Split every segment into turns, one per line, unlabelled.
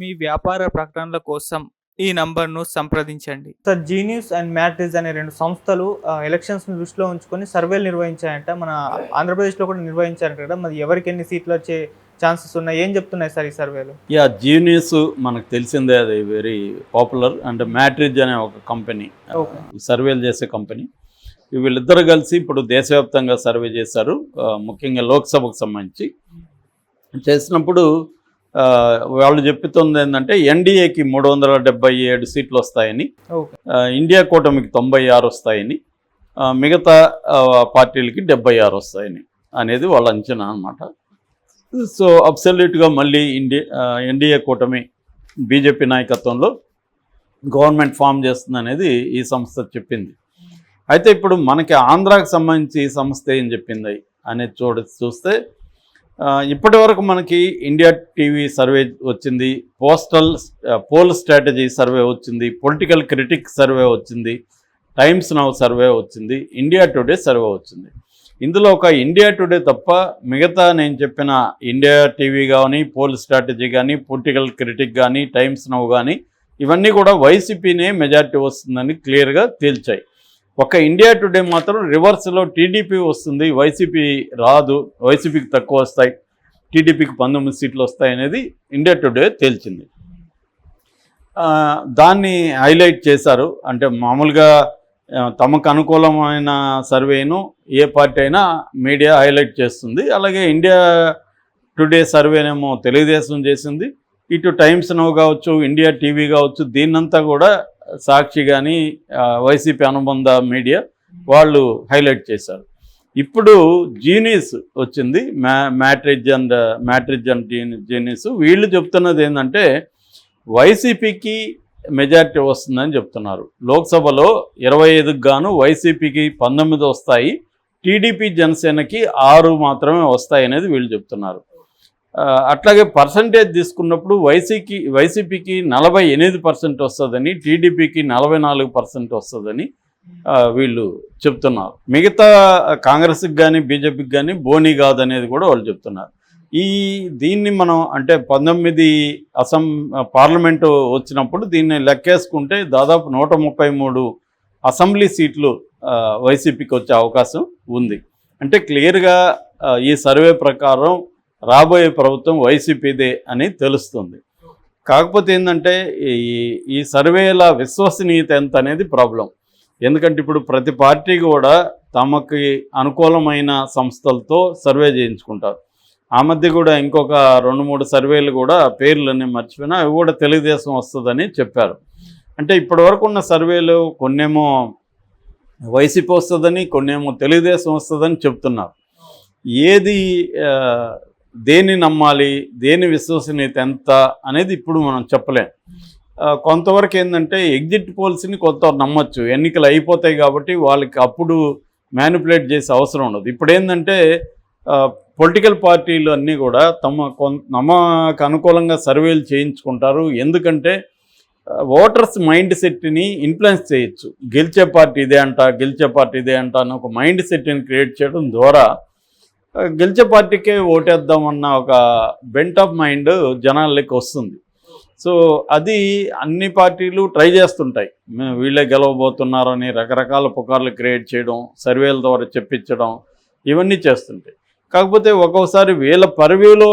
మీ వ్యాపార ప్రకటనల కోసం ఈ నంబర్ను సంప్రదించండి.
సార్ జీనియస్ అండ్ మ్యాట్రిజ్ అనే రెండు సంస్థలు ఆ, ఎలక్షన్స్ని దృష్టిలో ఉంచుకొని సర్వేలు నిర్వహించాయంట. మన ఆంధ్రప్రదేశ్లో కూడా నిర్వహించారంట కదా. మరి ఎవరికి ఎన్ని సీట్లు వచ్చే ఛాన్సెస్ ఉన్నాయి? ఏం చెప్తున్నాయి సార్ ఈ సర్వేలు?
యా జీనియస్ మనకు తెలిసిందే అది వెరీ పాపులర్. అండ్ మ్యాట్రిజ్ అనే ఒక కంపెనీ. సర్వేలు చేసే కంపెనీ. వీళ్ళిద్దరు కలిసి ఇప్పుడు దేశవ్యాప్తంగా సర్వే చేశారు. ముఖ్యంగా లోక్సభకు సంబంధించి. చేసినప్పుడు వాళ్ళు చెప్తుంది ఏంటంటే ఎన్డీఏకి మూడు వందల డెబ్బై ఏడు సీట్లు వస్తాయని ఇండియా కూటమికి తొంభై ఆరు వస్తాయని మిగతా పార్టీలకి డెబ్బై ఆరు వస్తాయని అనేది వాళ్ళ అంచనా అనమాట సో అబ్సల్యూట్గా మళ్ళీ ఇండియా ఎన్డీఏ కూటమి బీజేపీ నాయకత్వంలో గవర్నమెంట్ ఫామ్ చేస్తుంది అనేది ఈ సంస్థ చెప్పింది. అయితే ఇప్పుడు మనకి ఆంధ్రాకి సంబంధించి ఈ సంస్థ ఏం చెప్పింది అనేది చూడ చూస్తే ఇప్పటి వరకు మనకి ఇండియా టీవీ సర్వే వచ్చింది పోస్టల్ పోల్ స్ట్రాటజీ సర్వే వచ్చింది పొలిటికల్ క్రిటిక్ సర్వే వచ్చింది టైమ్స్ నవ్ సర్వే వచ్చింది ఇండియా టుడే సర్వే వచ్చింది. ఇందులో ఒక ఇండియా టుడే తప్ప మిగతా నేను చెప్పిన ఇండియా టీవీ కానీ పోల్ స్ట్రాటజీ కానీ పొలిటికల్ క్రిటిక్ కానీ టైమ్స్ నవ్ కానీ ఇవన్నీ కూడా వైసీపీనే మెజారిటీ వస్తుందని క్లియర్గా తేల్చాయి. ఒక ఇండియా టుడే మాత్రం రివర్స్లో టీడీపీ వస్తుంది. వైసీపీ రాదు. వైసీపీకి తక్కువ వస్తాయి. టీడీపీకి పంతొమ్మిది సీట్లు వస్తాయి అనేది ఇండియా టుడే తేల్చింది. దాన్ని హైలైట్ చేశారు. అంటే మామూలుగా తమకు అనుకూలమైన సర్వేను ఏ పార్టీ అయినా మీడియా హైలైట్ చేస్తుంది. అలాగే ఇండియా టుడే సర్వేనేమో తెలుగుదేశం చేసింది. ఇటు టైమ్స్ నో కావచ్చు ఇండియా టీవీ కావచ్చు దీన్నంతా కూడా సాక్షి కానీ వైసీపీ అనుబంధ మీడియా వాళ్ళు హైలైట్ చేశారు. ఇప్పుడు జీనియస్ వచ్చింది మ్యా Matrize and Matrize and Genius వీళ్ళు చెప్తున్నది ఏంటంటే వైసీపీకి మెజారిటీ వస్తుందని చెప్తున్నారు. లోక్సభలో ఇరవై ఐదుకు గాను వైసీపీకి పంతొమ్మిది వస్తాయి. టీడీపీ జనసేనకి ఆరు మాత్రమే వస్తాయి అనేది వీళ్ళు చెప్తున్నారు. అట్లాగే పర్సంటేజ్ తీసుకున్నప్పుడు వైసీకి వైసీపీకి నలభై ఎనిమిది పర్సెంట్ వస్తుందని టీడీపీకి నలభై నాలుగు పర్సెంట్ వస్తుందని వీళ్ళు చెప్తున్నారు. మిగతా కాంగ్రెస్కి కానీ బీజేపీకి కానీ బోనీ కాదనేది కూడా వాళ్ళు చెప్తున్నారు. ఈ దీన్ని మనం అంటే పంతొమ్మిది అసం పార్లమెంటు వచ్చినప్పుడు దీన్ని లెక్కేసుకుంటే దాదాపు నూట ముప్పై మూడు అసెంబ్లీ సీట్లు వైసీపీకి వచ్చే అవకాశం ఉంది. అంటే క్లియర్గా ఈ సర్వే ప్రకారం రాబోయే ప్రభుత్వం వైసీపీదే అని తెలుస్తుంది. కాకపోతే ఏంటంటే ఈ ఈ సర్వేల విశ్వసనీయత ఎంత అనేది ప్రాబ్లం. ఎందుకంటే ఇప్పుడు ప్రతి పార్టీ కూడా తమకి అనుకూలమైన సంస్థలతో సర్వే చేయించుకుంటారు. ఆ మధ్య కూడా ఇంకొక రెండు మూడు సర్వేలు కూడా పేర్లన్నీ మర్చిపోయినా అవి కూడా తెలుగుదేశం వస్తుందని చెప్పారు. అంటే ఇప్పటి వరకు ఉన్న సర్వేలు కొన్నేమో వైసీపీ వస్తుందని కొన్నేమో తెలుగుదేశం వస్తుందని చెప్తున్నారు. ఏది దేన్ని నమ్మాలి దేని విశ్వసనీయత ఎంత అనేది ఇప్పుడు మనం చెప్పలేం. కొంతవరకు ఏంటంటే ఎగ్జిట్ పోల్స్ని కొంత నమ్మచ్చు. ఎన్నికలు అయిపోతాయి కాబట్టి వాళ్ళకి అప్పుడు మ్యానిపులేట్ చేసే అవసరం ఉండదు. ఇప్పుడు ఏంటంటే పొలిటికల్ పార్టీలు అన్నీ కూడా తమ కొం తమకు అనుకూలంగా సర్వేలు చేయించుకుంటారు. ఎందుకంటే ఓటర్స్ మైండ్ సెట్ని ఇన్ఫ్లుయెన్స్ చేయొచ్చు. గెలిచే పార్టీ ఇదే అంట గెలిచే పార్టీ ఇదే అంట అని ఒక మైండ్ సెట్ని క్రియేట్ చేయడం ద్వారా గెలిచే పార్టీకే ఓటేద్దామన్న ఒక బెంట్ ఆఫ్ మైండ్ జనాలకి వస్తుంది. సో అది అన్ని పార్టీలు ట్రై చేస్తుంటాయి. వీళ్ళే గెలవబోతున్నారని రకరకాల పుకార్లు క్రియేట్ చేయడం సర్వేల ద్వారా చెప్పించడం ఇవన్నీ చేస్తుంటాయి. కాకపోతే ఒక్కొక్కసారి వీళ్ళ పరివ్యూలో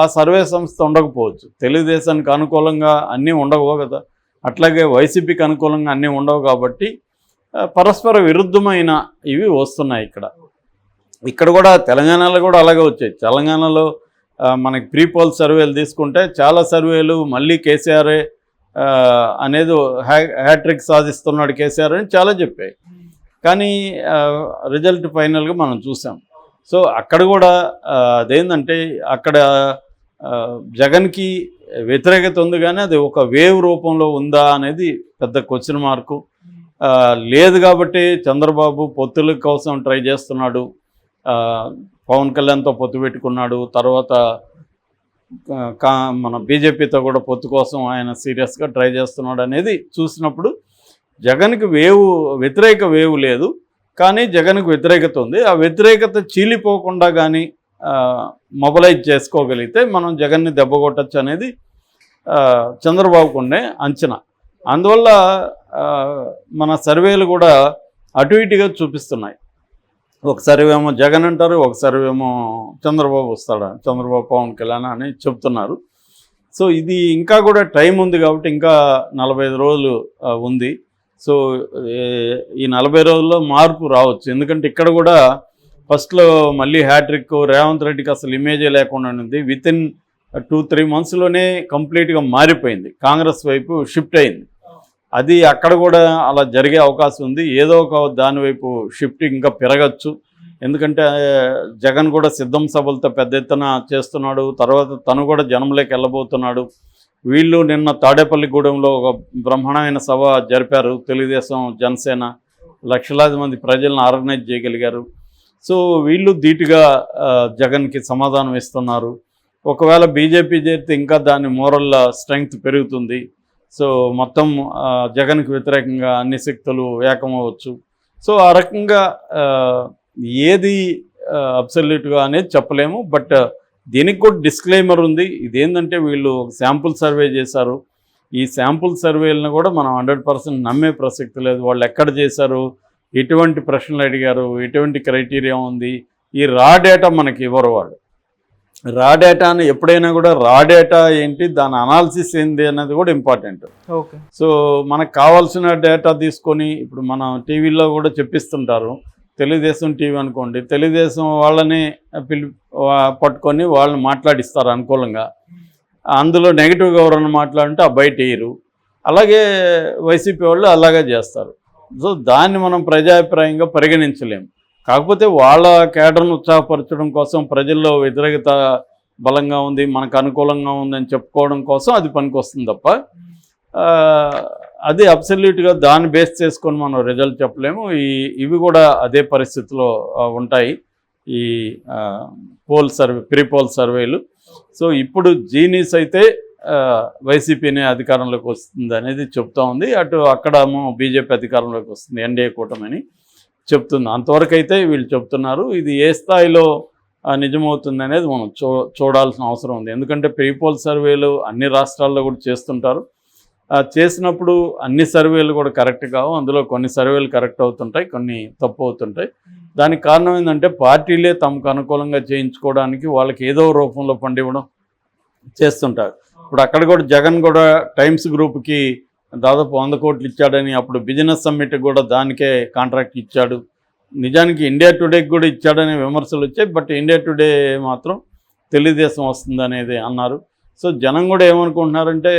ఆ సర్వే సంస్థ ఉండకపోవచ్చు. తెలుగుదేశానికి అనుకూలంగా అన్నీ ఉండవు కదా. అట్లాగే వైసీపీకి అనుకూలంగా అన్నీ ఉండవు కాబట్టి పరస్పర విరుద్ధమైన ఇవి వస్తున్నాయి ఇక్కడ. ఇక్కడ కూడా తెలంగాణలో కూడా అలాగే వచ్చాయి. తెలంగాణలో మనకి ప్రీ పోల్ సర్వేలు తీసుకుంటే చాలా సర్వేలు మళ్ళీ కేసీఆరే అనేది హ్యా హ్యాట్రిక్ సాధిస్తున్నాడు కేసీఆర్ అని చాలా చెప్పాయి. కానీ రిజల్ట్ ఫైనల్గా మనం చూసాం. సో అక్కడ కూడా అదేంటంటే అక్కడ జగన్కి వ్యతిరేకత ఉంది కానీ అది ఒక వేవ్ రూపంలో ఉందా అనేది పెద్ద క్వశ్చన్ మార్కు లేదు కాబట్టి చంద్రబాబు పొత్తుల కోసం ట్రై చేస్తున్నాడు. పవన్ కళ్యాణ్తో పొత్తు పెట్టుకున్నాడు. తర్వాత కా మన బీజేపీతో కూడా పొత్తు కోసం ఆయన సీరియస్గా ట్రై చేస్తున్నాడు అనేది చూసినప్పుడు జగన్కి వేవు వ్యతిరేక వేవు లేదు. కానీ జగన్కు వ్యతిరేకత ఉంది. ఆ వ్యతిరేకత చీలిపోకుండా కానీ మొబలైజ్ చేసుకోగలిగితే మనం జగన్ని దెబ్బ కొట్టచ్చు అనేది ఆ, చంద్రబాబుకు ఉండే అంచనా. అందువల్ల మన సర్వేలు కూడా అటు ఇటుగా చూపిస్తున్నాయి. ఒక ఏమో జగన్ అంటారు ఒక ఏమో చంద్రబాబు వస్తాడా? చంద్రబాబు పవన్ కళ్యాణ్ అని చెప్తున్నారు. సో ఇది ఇంకా కూడా టైం ఉంది కాబట్టి ఇంకా నలభై ఐదు రోజులు ఉంది. సో ఈ నలభై రోజుల్లో మార్పు రావచ్చు. ఎందుకంటే ఇక్కడ కూడా ఫస్ట్లో మళ్ళీ హ్యాట్రిక్ రేవంత్ రెడ్డికి అసలు ఇమేజే లేకుండా ఉంది విత్ ఇన్ టూ త్రీ మంత్స్లోనే కంప్లీట్గా మారిపోయింది. కాంగ్రెస్ వైపు షిఫ్ట్ అయింది. అది అక్కడ కూడా అలా జరిగే అవకాశం ఉంది. ఏదో ఒక దాని వైపు షిఫ్ట్ ఇంకా పెరగచ్చు. ఎందుకంటే జగన్ కూడా సిద్ధం సభలతో పెద్ద ఎత్తున చేస్తున్నాడు. తర్వాత తను కూడా జనంలోకి వెళ్ళబోతున్నాడు. వీళ్ళు నిన్న తాడేపల్లిగూడెంలో ఒక బ్రహ్మాండమైన సభ జరిపారు. తెలుగుదేశం జనసేన లక్షలాది మంది ప్రజలను ఆర్గనైజ్ చేయగలిగారు. సో వీళ్ళు ధీటుగా జగన్కి సమాధానం ఇస్తున్నారు. ఒకవేళ బీజేపీ చేరితే ఇంకా దాని మోరల్ స్ట్రెంగ్త్ పెరుగుతుంది. సో మొత్తం జగన్కి వ్యతిరేకంగా అన్ని శక్తులు ఏకమవచ్చు సో ఆ రకంగా ఏది అబ్సల్యూట్గా అనేది చెప్పలేము. బట్ దీనికి కూడా డిస్క్లైమర్ ఉంది. ఇదేంటంటే వీళ్ళు శాంపుల్ సర్వే చేశారు. ఈ శాంపుల్ సర్వేలను కూడా మనం హండ్రెడ్ పర్సెంట్ నమ్మే ప్రసక్తి లేదు. వాళ్ళు ఎక్కడ చేశారు? ఎటువంటి ప్రశ్నలు అడిగారు? ఎటువంటి క్రైటీరియా ఉంది? ఈ రా డేటా మనకి ఇవ్వరు వాళ్ళు. రా డేటాని ఎప్పుడైనా కూడా రా డేటా ఏంటి దాని అనాలిసిస్ ఏంటి అనేది కూడా ఇంపార్టెంట్
ఓకే.
సో మనకు కావాల్సిన డేటా తీసుకొని ఇప్పుడు మనం టీవీలో కూడా చెప్పిస్తుంటారు తెలుగుదేశం టీవీ అనుకోండి తెలుగుదేశం వాళ్ళని పిలి పట్టుకొని వాళ్ళని మాట్లాడిస్తారు అనుకూలంగా. అందులో నెగిటివ్గా ఎవరైనా మాట్లాడంటే ఆ బయట వేయరు అలాగే వైసీపీ వాళ్ళు అలాగే చేస్తారు. సో దాన్ని మనం ప్రజాభిప్రాయంగా పరిగణించలేము కాకపోతే వాళ్ళ కేటర్ను ఉత్సాహపరచడం కోసం ప్రజల్లో వ్యతిరేకత బలంగా ఉంది మనకు అనుకూలంగా ఉందని చెప్పుకోవడం కోసం అది పనికొస్తుంది తప్ప అది అబ్సల్యూట్గా దాన్ని బేస్ చేసుకొని మనం రిజల్ట్ చెప్పలేము. ఈ ఇవి కూడా అదే పరిస్థితిలో ఉంటాయి. ఈ పోల్ సర్వే ప్రీ పోల్ సర్వేలు. సో ఇప్పుడు జీనీస్ అయితే వైసీపీనే అధికారంలోకి వస్తుంది అనేది చెప్తా ఉంది. అటు అక్కడేమో బీజేపీ అధికారంలోకి వస్తుంది ఎన్డీఏ కూటమని. చెప్తుంది అంతవరకు అయితే వీళ్ళు చెప్తున్నారు. ఇది ఏ స్థాయిలో నిజమవుతుంది అనేది మనం చూ చూడాల్సిన అవసరం ఉంది. ఎందుకంటే ప్రీపోల్ సర్వేలు అన్ని రాష్ట్రాల్లో కూడా చేస్తుంటారు. చేసినప్పుడు అన్ని సర్వేలు కూడా కరెక్ట్ కావు. అందులో కొన్ని సర్వేలు కరెక్ట్ అవుతుంటాయి కొన్ని తప్పు అవుతుంటాయి. దానికి కారణం ఏంటంటే పార్టీలే తమకు అనుకూలంగా చేయించుకోవడానికి వాళ్ళకి ఏదో రూపంలో పండివ్వడం చేస్తుంటారు. ఇప్పుడు అక్కడ కూడా జగన్ కూడా టైమ్స్ గ్రూప్కి దాదాపు వంద కోట్లు ఇచ్చాడని అప్పుడు బిజినెస్ సమ్మిట్ కూడా దానికే కాంట్రాక్ట్ ఇచ్చాడు. నిజానికి ఇండియా టుడేకి కూడా ఇచ్చాడనే విమర్శలు వచ్చాయి బట్ ఇండియా టుడే మాత్రం తెలుగుదేశం వస్తుంది అనేది అన్నారు. సో జనం కూడా ఏమనుకుంటున్నారంటే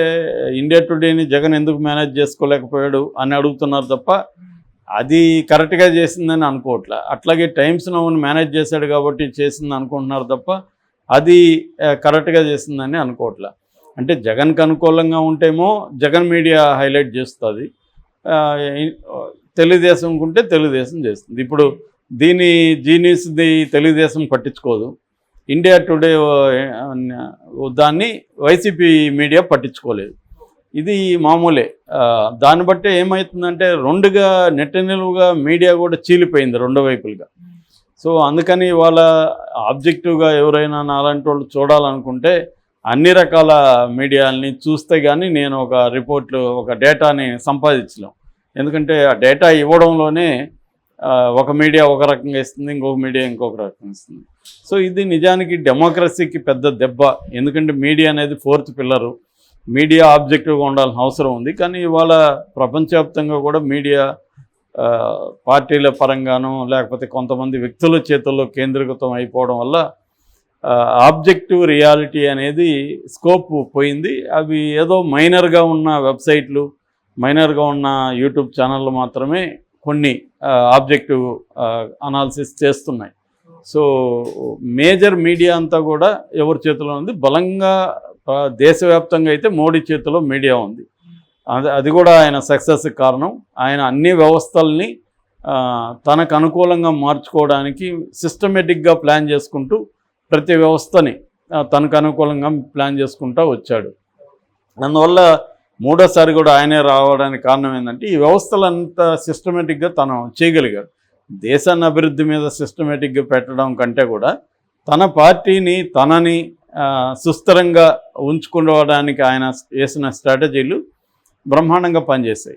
ఇండియా టుడేని జగన్ ఎందుకు మేనేజ్ చేసుకోలేకపోయాడు అని అడుగుతున్నారు తప్ప అది కరెక్ట్గా చేసిందని అనుకోవట్లే. అట్లాగే టైమ్స్ నవ్వుని మేనేజ్ చేశాడు కాబట్టి చేసింది అనుకుంటున్నారు తప్ప అది కరెక్ట్గా చేసిందని అనుకోవట్లే. అంటే జగన్కి అనుకూలంగా ఉంటేమో జగన్ మీడియా హైలైట్ చేస్తుంది. తెలుగుదేశం ఉంటే తెలుగుదేశం చేస్తుంది. ఇప్పుడు దీని జీనియస్ది తెలుగుదేశం పట్టించుకోదు. ఇండియా టుడే దాన్ని వైసీపీ మీడియా పట్టించుకోలేదు. ఇది మామూలే. దాన్ని బట్టి ఏమవుతుందంటే రెండుగా నెట్ట నిలువుగా మీడియా కూడా చీలిపోయింది రెండు వైపులుగా. సో అందుకని వాళ్ళ ఆబ్జెక్టివ్గా ఎవరైనా నాలాంటి వాళ్ళు చూడాలనుకుంటే అన్ని రకాల మీడియాలని చూస్తే కానీ నేను ఒక రిపోర్ట్లు ఒక డేటాని సంపాదించలేం. ఎందుకంటే ఆ డేటా ఇవ్వడంలోనే ఒక మీడియా ఒక రకంగా ఇస్తుంది ఇంకొక మీడియా ఇంకొక రకంగా ఇస్తుంది. సో ఇది నిజానికి డెమోక్రసీకి పెద్ద దెబ్బ. ఎందుకంటే మీడియా అనేది ఫోర్త్ పిల్లరు. మీడియా ఆబ్జెక్టివ్గా ఉండాల్సిన అవసరం ఉంది. కానీ ఇవాళ ప్రపంచవ్యాప్తంగా కూడా మీడియా పార్టీల పరంగానో లేకపోతే కొంతమంది వ్యక్తుల చేతుల్లో కేంద్రీకృతం అయిపోవడం వల్ల ఆబ్జెక్టివ్ రియాలిటీ అనేది స్కోప్ పోయింది. అవి ఏదో మైనర్గా ఉన్న వెబ్సైట్లు మైనర్గా ఉన్న యూట్యూబ్ ఛానళ్ళు మాత్రమే కొన్ని ఆబ్జెక్టివ్ అనాలిసిస్ చేస్తున్నాయి. సో మేజర్ మీడియా అంతా కూడా ఎవరి చేతిలో ఉంది? బలంగా దేశవ్యాప్తంగా అయితే మోడీ చేతిలో మీడియా ఉంది. అది అది కూడా ఆయన సక్సెస్ కారణం. ఆయన అన్ని వ్యవస్థల్ని తనకు అనుకూలంగా మార్చుకోవడానికి సిస్టమేటిక్గా ప్లాన్ చేసుకుంటూ ప్రతి వ్యవస్థని తనకు అనుకూలంగా ప్లాన్ చేసుకుంటూ వచ్చాడు. అందువల్ల మూడోసారి కూడా ఆయనే రావడానికి కారణం ఏంటంటే ఈ వ్యవస్థలంతా సిస్టమేటిక్గా తను చేయగలిగాడు. దేశాన్ని అభివృద్ధి మీద సిస్టమేటిక్గా పెట్టడం కంటే కూడా తన పార్టీని తనని సుస్థిరంగా ఉంచుకోవడానికి ఆయన వేసిన స్ట్రాటజీలు బ్రహ్మాండంగా పనిచేశాయి.